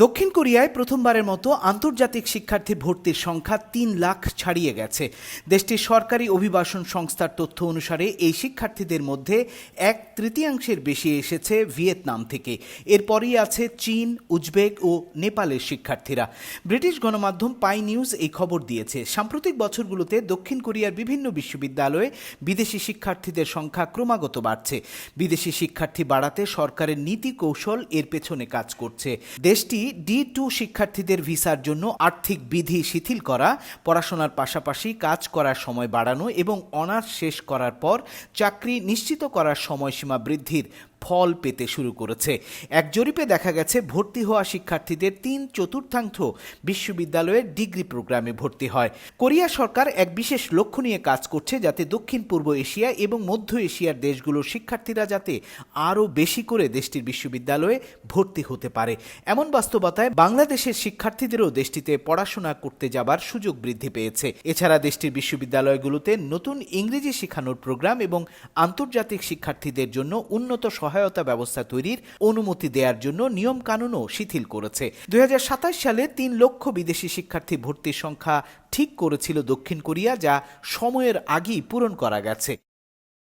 দক্ষিণ কোরিয়ায় প্রথমবারের মতো আন্তর্জাতিক শিক্ষার্থী ভর্তির সংখ্যা তিন লাখ ছাড়িয়ে গেছে। দেশটির সরকারি অভিবাসন সংস্থার তথ্য অনুসারে এই শিক্ষার্থীদের মধ্যে এক তৃতীয়াংশের বেশি এসেছে ভিয়েতনাম থেকে। এরপরই আছে চীন, উজবেক ও নেপালের শিক্ষার্থীরা। ব্রিটিশ গণমাধ্যম পাই নিউজ এই খবর দিয়েছে। সাম্প্রতিক বছরগুলোতে দক্ষিণ কোরিয়ার বিভিন্ন বিশ্ববিদ্যালয়ে বিদেশি শিক্ষার্থীদের সংখ্যা ক্রমাগত বাড়ছে। বিদেশি শিক্ষার্থী বাড়াতে সরকারের নীতি কৌশল এর পেছনে কাজ করছে। দেশটি ডি টু শিক্ষার্থীদের ভিসার জন্য আর্থিক বিধি শিথিল করা, পড়াশোনার পাশাপাশি কাজ করার সময় বাড়ানো এবং অনার্স শেষ করার পর চাকরি নিশ্চিত করার সময়সীমা বৃদ্ধির ফল পেতে শুরু করেছে। এক জরিপে দেখা গেছে, ভর্তি হওয়া শিক্ষার্থীদের তিন চতুর্থাংশ বিশ্ববিদ্যালয়ের ডিগ্রি প্রোগ্রামে ভর্তি হয়। কোরিয়া সরকার এক বিশেষ লক্ষ্য নিয়ে কাজ করছে যাতে দক্ষিণ পূর্ব এশিয়া এবং মধ্য এশিয়ার দেশগুলোর শিক্ষার্থীরা যাতে আরও বেশি করে দেশটির বিশ্ববিদ্যালয়ে ভর্তি হতে পারে। এমন বাস্তবতায় বাংলাদেশের শিক্ষার্থীদেরও দেশটিতে পড়াশোনা করতে যাবার সুযোগ বৃদ্ধি পেয়েছে। এছাড়া দেশটির বিশ্ববিদ্যালয়গুলোতে নতুন ইংরেজি শেখানোর প্রোগ্রাম এবং আন্তর্জাতিক শিক্ষার্থীদের জন্য উন্নত সহায়তা ব্যবস্থা তৈরির অনুমতি দেওয়ার জন্য নিয়ম কানুনও শিথিল করেছে। দুই হাজার সাতাশ সালে তিন লক্ষ বিদেশি শিক্ষার্থী ভর্তির সংখ্যা ঠিক করেছিল দক্ষিণ কোরিয়া, যা সময়ের আগেই পূরণ করা গেছে।